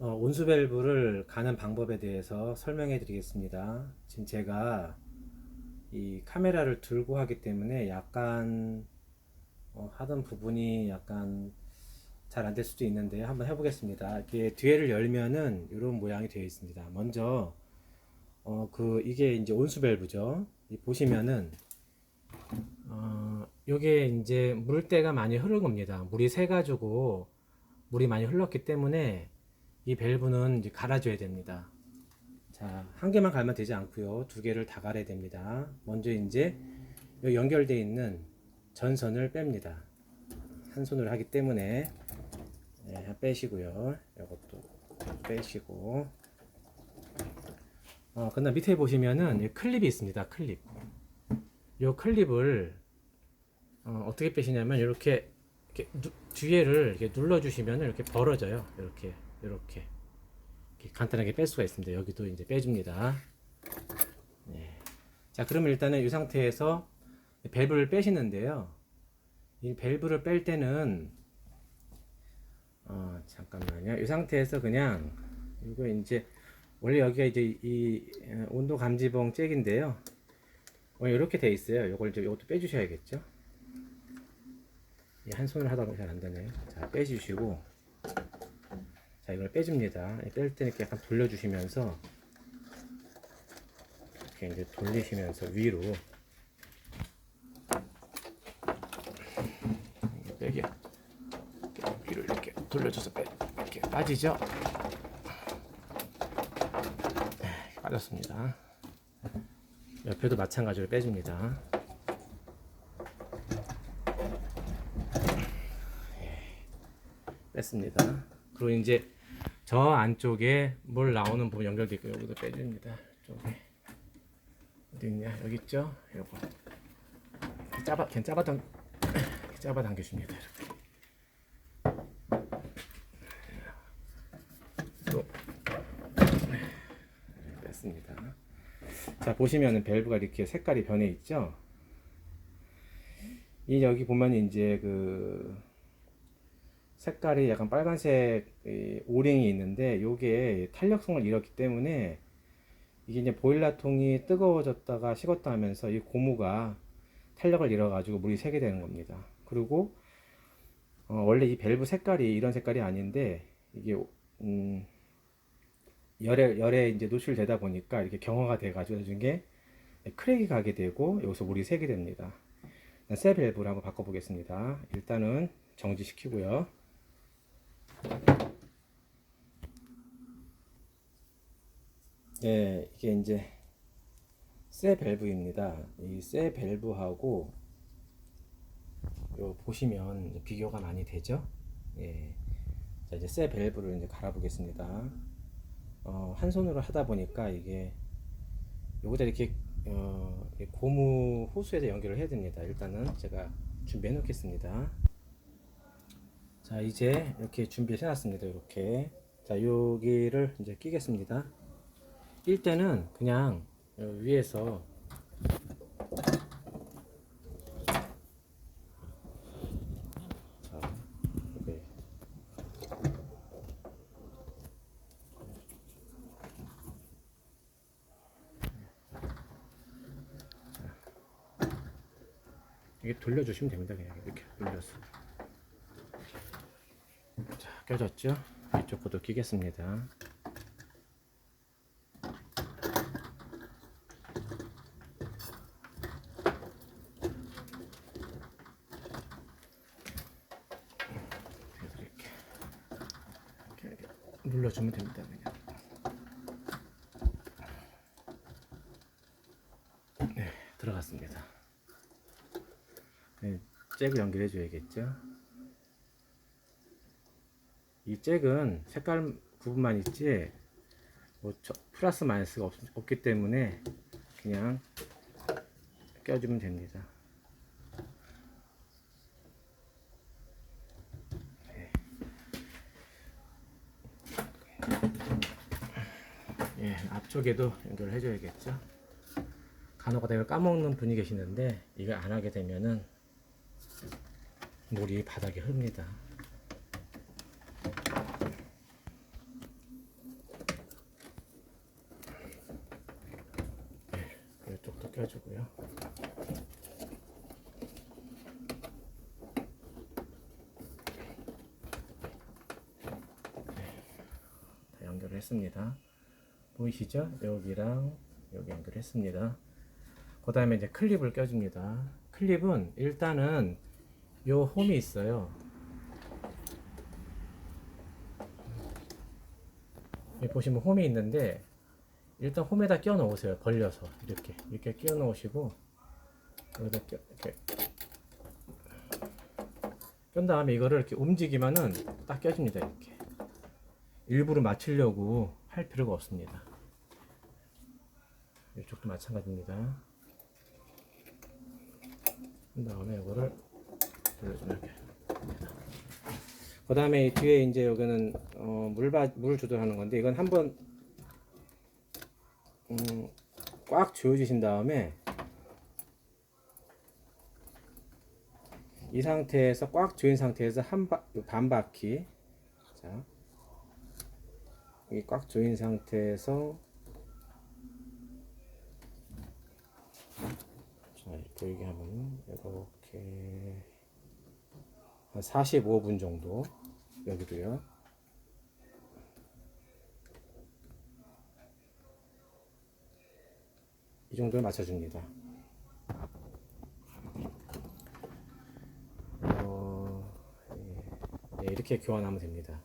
어, 온수 밸브를 가는 방법에 대해서 설명해 드리겠습니다. 지금 제가 이 카메라를 들고 하기 때문에 약간 어, 하던 부분이 약간 잘 안 될 수도 있는데 한번 해보겠습니다. 이게 뒤에를 열면은 이런 모양이 되어 있습니다. 먼저 어, 그 이게 이제 온수 밸브죠. 이 보시면은 어, 요게 이제 물때가 많이 흐른 겁니다. 물이 새 가지고 물이 많이 흘렀기 때문에 이 밸브는 이제 갈아줘야 됩니다. 자, 한 개만 갈면 되지 않고요. 두 개를 다 갈아야 됩니다. 먼저 이제 요 연결되어 있는 전선을 뺍니다. 한 손으로 하기 때문에 네, 빼시고요. 이것도 빼시고 어, 그다음 밑에 보시면은 이 클립이 있습니다. 클립. 요 클립을 어, 떻게 빼시냐면 이렇게, 이렇게 누, 뒤에를 이렇게 눌러주시면 이렇게 벌어져요. 이렇게 이렇게 이렇게 간단하게 뺄 수가 있습니다. 여기도 이제 빼줍니다. 네. 자, 그러면 일단은 이 상태에서 밸브를 빼시는데요. 이 밸브를 뺄 때는 어, 잠깐만요. 이 상태에서 그냥 이거 이제 원래 여기가 이제 이 어, 온도 감지봉 잭인데요. 이렇게 돼 있어요. 이걸 이제 이것도 빼주셔야겠죠. 이한 손을 하다 보면 잘 안 되네요. 자, 빼주시고 자, 이걸 빼줍니다. 뺄 때 이렇게 약간 돌려주시면서 이렇게 이제 돌리시면서 위로 빼게 위로 이렇게 돌려줘서 빼 이렇게 빠지죠. 네, 빠졌습니다. 옆에도 마찬가지로 빼줍니다. 예, 뺐습니다. 그리고 이제 저 안쪽에 물 나오는 부분 연결돼 있고 여기도 빼줍니다. 쪽에 어디 있냐? 여기 있죠? 요거 짜바 그냥 짜바 당 짜바 당겨줍니다. 또 뺐습니다. 자 보시면은 밸브가 이렇게 색깔이 변해 있죠. 이 여기 보면 이제 그 색깔이 약간 빨간색 이 오링이 있는데 요게 탄력성을 잃었기 때문에 이게 이제 보일러통이 뜨거워졌다가 식었다 하면서 이 고무가 탄력을 잃어 가지고 물이 새게 되는 겁니다. 그리고 어, 원래 이 밸브 색깔이 이런 색깔이 아닌데 이게 음, 열에 열에 이제 노출되다 보니까 이렇게 경화가 돼 가지고 나중에 크랙이 가게 되고 여기서 물이 새게 됩니다. 새 밸브를 한번 바꿔 보겠습니다. 일단은 정지시키고요. 네, 이게 이제 새 밸브입니다. 이새 밸브하고 요 보시면 비교가 많이 되죠? 예. 자, 이제 새 밸브를 이제 갈아 보겠습니다. 어, 한 손으로 하다 보니까 이게 요거다 이렇게 어, 고무 호수에서 연결을 해야 됩니다. 일단은 제가 준비해 놓겠습니다. 자, 이제 이렇게 준비해 놨습니다. 이렇게. 자, 여기를 이제 끼겠습니다. 낄 때는 그냥 위에서 이게 돌려주시면 됩니다. 그냥 이렇게 돌려서. 자, 껴졌죠? 이쪽 것도 끼겠습니다. 이렇게, 이렇게 눌러주면 됩니다. 그냥. 네, 들어갔습니다. 네, 잭을 연결해 줘야겠죠? 이 잭은 색깔 부분만 있지 뭐 저- 플러스 마이너스가 없, 없기 때문에 그냥 껴주면 됩니다. 네. 예, 앞쪽에도 연결을 해줘야겠죠. 간혹가다 이걸 까먹는 분이 계시는데 이걸 안 하게 되면은 물이 바닥에 흡니다. 껴주고요. 다 연결을 했습니다. 보이시죠? 여기랑 여기 연결했습니다. 그 다음에 이제 클립을 껴줍니다. 클립은 일단은 요 홈이 있어요. 보시면 홈이 있는데 일단 홈에다 끼워 넣으세요. 벌려서 이렇게 이렇게 끼워 넣으시고 여기다 끼 이렇게 끈 다음에 이거를 이렇게 움직이면은 딱 껴집니다. 이렇게 일부러 맞추려고 할 필요가 없습니다. 이쪽도 마찬가지입니다. 그 다음에 이거를 돌려주면 이렇게. 그 다음에 뒤에 이제 여기는 어, 물바, 물 조절하는 건데 이건 한번 음, 꽉 조여주신 다음에 이 상태에서 꽉 조인 상태에서 한 바, 반 바퀴 자 여기 꽉 조인 상태에서 자 보이게 하면 이렇게 한 45분 정도 여기도요. 이 정도에 맞춰줍니다. 어, 예, 예, 이렇게 교환하면 됩니다.